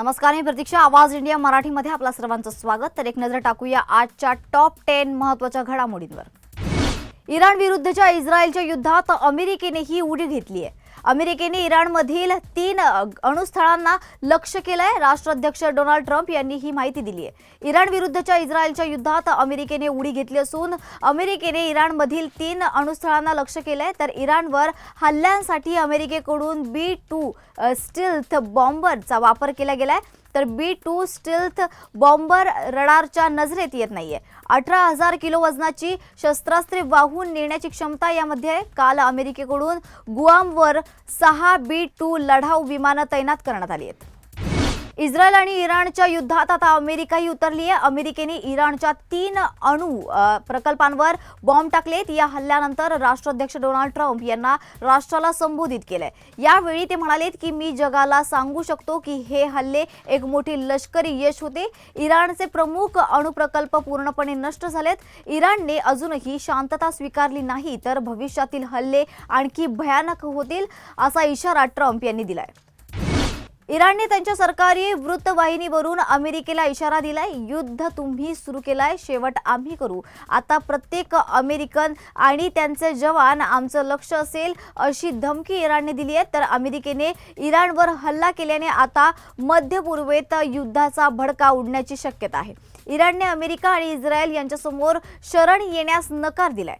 नमस्कार मी प्रतीक्षा. आवाज इंडिया मराठीमध्ये आपल्या सर्वांचं स्वागत. तर एक नजर टाकूया आजच्या टॉप टेन महत्त्वाच्या घडामोडींवर. इराण विरुद्धच्या इस्रायलच्या युद्धात अमेरिकेने ही उडी घेतली आहे. अमेरिकेने इराणमधील तीन अणुस्थळांना लक्ष केलंय. राष्ट्राध्यक्ष डोनाल्ड ट्रम्प यांनी ही माहिती दिली आहे. इराण विरुद्धच्या इस्रायलच्या युद्धात अमेरिकेने उडी घेतली असून अमेरिकेने इराणमधील तीन अणुस्थळांना लक्ष केलंय. तर इराणवर हल्ल्यांसाठी अमेरिकेकडून बी टू स्टिल्थ बॉम्बरचा वापर केला गेलाय. तर बी टू स्टिल्थ बॉम्बर रडारच्या नजरेत येत नाहीये अठरा हजार किलो वजनाची शस्त्रास्त्रे वाहून नेण्याची क्षमता यामध्ये आहे. काल अमेरिकेकडून गुआमवर सहा बी टू लढाऊ विमानं तैनात करण्यात आली आहेत इस्रायल आणि इराणच्या युद्धात आता अमेरिकाही उतरली आहे. अमेरिकेने इराणच्या तीन अणु प्रकल्पांवर बॉम्ब टाकलेत या हल्ल्यानंतर राष्ट्राध्यक्ष डोनाल्ड ट्रम्प यांना राष्ट्राला संबोधित केलंय. यावेळी ते म्हणालेत की मी जगाला सांगू शकतो की हे हल्ले एक मोठी लष्करी यश होते. इराणचे प्रमुख अणुप्रकल्प पूर्णपणे नष्ट झालेत. इराणने अजूनही शांतता स्वीकारली नाही तर भविष्यातील हल्ले आणखी भयानक होतील असा इशारा ट्रम्प यांनी दिलाय. इराणने त्यांच्या सरकारी वृत्तवाहिनीवरून अमेरिकेला इशारा दिलाय युद्ध तुम्ही सुरू केलाय शेवट आम्ही करू. आता प्रत्येक अमेरिकन आणि त्यांचे जवान आमचं लक्ष असेल अशी धमकी इराणने दिली आहे. तर अमेरिकेने इराणवर हल्ला केल्याने आता मध्य पूर्वेत युद्धाचा भडका उडण्याची शक्यता आहे. इराणने अमेरिका आणि इस्रायल यांच्यासमोर शरण येण्यास नकार दिलाय.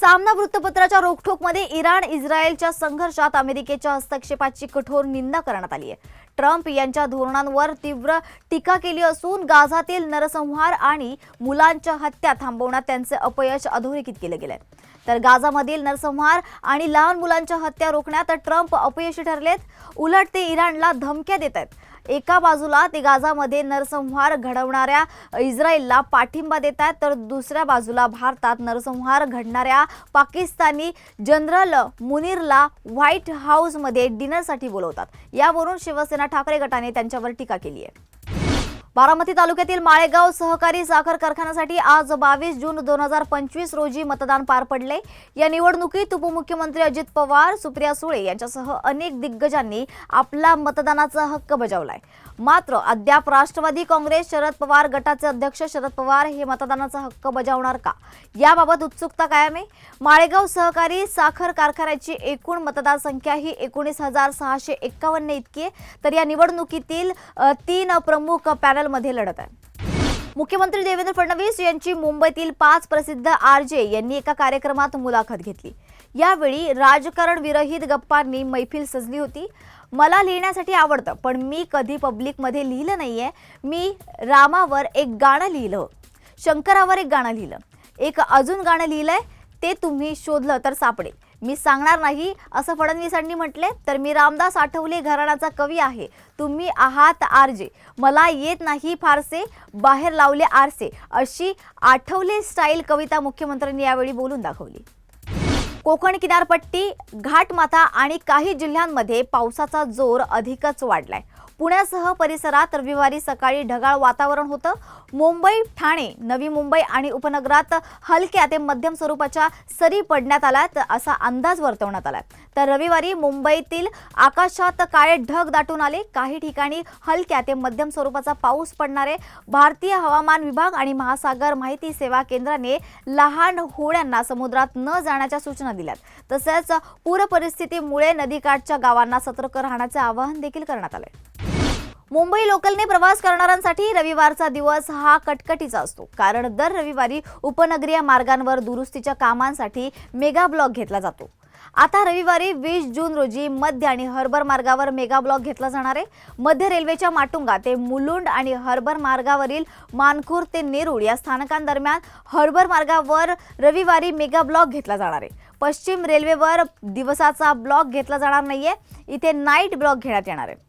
सामना वृत्तपत्राच्या रोखठोकमध्ये इराण इस्रायलच्या संघर्षात अमेरिकेच्या हस्तक्षेपाची कठोर निंदा करण्यात आली आहे. ट्रम्प यांच्या धोरणांवर तीव्र टीका केली असून गाझातील नरसंहार आणि मुलांच्या हत्या थांबवण्यात त्यांचे अपयश अधोरेखित केलं गेलंय तर गाझामधील नरसंहार आणि लहान मुलांच्या हत्या रोखण्यात ट्रम्प अपयशी ठरलेत. उलट ते इराणला धमक्या देत आहेत. एका बाजूला ते गाझामध्ये नरसंहार घडवणाऱ्या इस्रायलला पाठिंबा देत आहेत तर दुसऱ्या बाजूला भारतात नरसंहार घडणाऱ्या पाकिस्तानी जनरल मुनीरला व्हाईट हाऊसमध्ये डिनरसाठी बोलवतात. यावरून शिवसेना ठाकरे गटाने त्यांच्यावर टीका केली आहे. बारामती तालुक्यातील माळेगाव सहकारी साखर कारखान्यासाठी आज बावीस जून दोन हजार पंचवीस रोजी मतदान पार पडले. या निवडणुकीत उपमुख्यमंत्री अजित पवार सुप्रिया सुळे यांच्यासह अनेक दिग्गजांनी आपला मतदानाचा हक्क बजावलाय. मात्र अद्याप राष्ट्रवादी काँग्रेस शरद पवार गटाचे अध्यक्ष शरद पवार हे मतदानाचा हक्क बजावणार का? याबाबत उत्सुकता कायम आहे. माळेगाव सहकारी साखर कारखान्याची एकूण मतदारसंख्या ही एकोणीस हजार सहाशे एक्कावन्न इतकी आहे. तर या निवडणुकीतील तीन प्रमुख मध्ये लढत आहे. मुख्यमंत्री देवेंद्र फडणवीस यांची मुंबईतील पाच प्रसिद्ध आरजे यांनी एका कार्यक्रमात मुलाखत घेतली. यावेळी राजकारण विरहित गप्पांनी मैफिल सजली होती. मला लिहिण्यासाठी आवडतं पण मी कधी पब्लिकमध्ये लिहिलं नाहीये. मी रामावर एक गाणं लिहिलं. शंकरावर एक गाणं लिहिलं. एक अजून गाणं लिहिलंय ते तुम्ही शोधलं तर सापडेल. मी सांगणार नाही. असं फडणवीसांनी म्हटले तर मी रामदास आठवले घराण्याचा कवी आहे. तुम्ही आहात आरजे. मला येत नाही फारसे बाहेर लावले आरसे. अशी आठवले स्टाईल कविता मुख्यमंत्र्यांनी यावेळी बोलून दाखवली. कोकण किनारपट्टी घाटमाथा आणि काही जिल्ह्यांमध्ये पावसाचा जोर अधिकच वाढलाय. पुण्यासह परिसरात रविवारी सकाळी ढगाळ वातावरण होतं. मुंबई ठाणे नवी मुंबई आणि उपनगरात हलक्या ते मध्यम स्वरूपाच्या सरी पडण्यात आल्यात असा अंदाज वर्तवण्यात आलाय. तर रविवारी मुंबईतील आकाशात काळे ढग दाटून आले. काही ठिकाणी हलक्या ते मध्यम स्वरूपाचा पाऊस पडणारे भारतीय हवामान विभाग आणि महासागर माहिती सेवा केंद्राने लहान होड्यांना समुद्रात न जाण्याच्या सूचना दिल्यात. तसेच पूर परिस्थितीमुळे नदीकाठच्या गावांना सतर्क राहण्याचे आवाहन देखील करण्यात आले मुंबई लोकलने प्रवास करणाऱ्यांसाठी रविवारचा दिवस हा कटकटीचा असतो. कारण दर रविवारी उपनगरीय मार्गांवर दुरुस्तीच्या कामांसाठी मेगा ब्लॉक घेतला जातो. आता रविवारी वीस जून रोजी मध्य आणि हर्बर मार्गावर मेगा ब्लॉक घेतला जाणार आहे. मध्य रेल्वेच्या माटुंगा ते मुलुंड आणि हर्बर मार्गावरील मानखूर ते नेरूळ या स्थानकांदरम्यान हर्बर मार्गावर रविवारी मेगा ब्लॉक घेतला जाणार आहे. पश्चिम रेल्वेवर दिवसाचा ब्लॉक घेतला जाणार नाहीये. इथे नाईट ब्लॉक घेण्यात येणार आहे.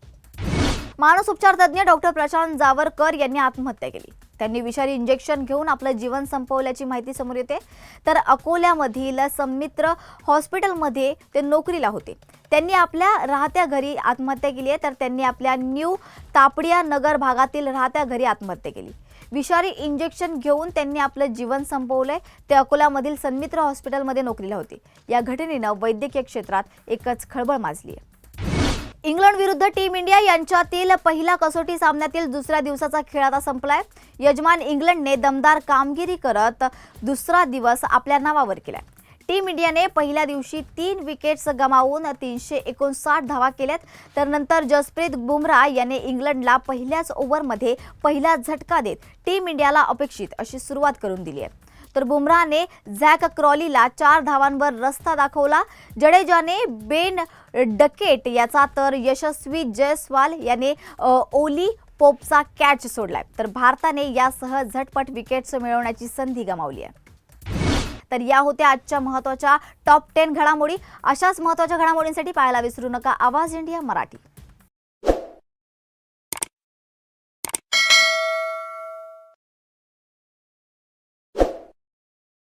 मानस उपचार तज्ज्ञ डॉक्टर प्रशांत जावरकर यांनी आत्महत्या केली. त्यांनी विषारी इंजेक्शन घेऊन आपलं जीवन संपवल्याची माहिती समोर येते. तर अकोल्यामधील संमित्र हॉस्पिटलमध्ये ते नोकरीला होते. त्यांनी आपल्या राहत्या घरी आत्महत्या केली आहे. तर त्यांनी आपल्या न्यू तापडिया नगर भागातील राहत्या घरी आत्महत्या केली. विषारी इंजेक्शन घेऊन त्यांनी आपलं जीवन संपवलंय. ते अकोल्यामधील सन्मित्र हॉस्पिटलमध्ये नोकरीला होते. या घटनेनं वैद्यकीय क्षेत्रात एकच खळबळ माजली आहे इंग्लंड विरुद्ध टीम इंडिया यांच्यातील पहिला कसोटी सामन्यातील दुसऱ्या दिवसाचा खेळ आता संपलाय. यजमान इंग्लंडने दमदार कामगिरी करत दुसरा दिवस आपल्या नावावर केलाय. टीम इंडियाने पहिल्या दिवशी तीन विकेट्स गमावून तीनशे एकोणसाठ धावा केल्यात. तर नंतर जसप्रीत बुमराह याने इंग्लंडला पहिल्याच ओव्हरमध्ये पहिला झटका देत टीम इंडियाला अपेक्षित अशी सुरुवात करून दिली आहे. तर बुमराहने झॅक क्रॉलीला चार धावांवर रस्ता दाखवला. जडेजाने बेन डकेट याचा तर यशस्वी जयस्वाल याने ओली पोपचा कॅच सोडलाय. तर भारताने यासह झटपट विकेट्स मिळवण्याची संधी गमावली आहे. तर या होत्या आजच्या महत्त्वाच्या टॉप टेन घडामोडी. अशाच महत्त्वाच्या घडामोडींसाठी पाहायला विसरू नका. आवाज इंडिया मराठी.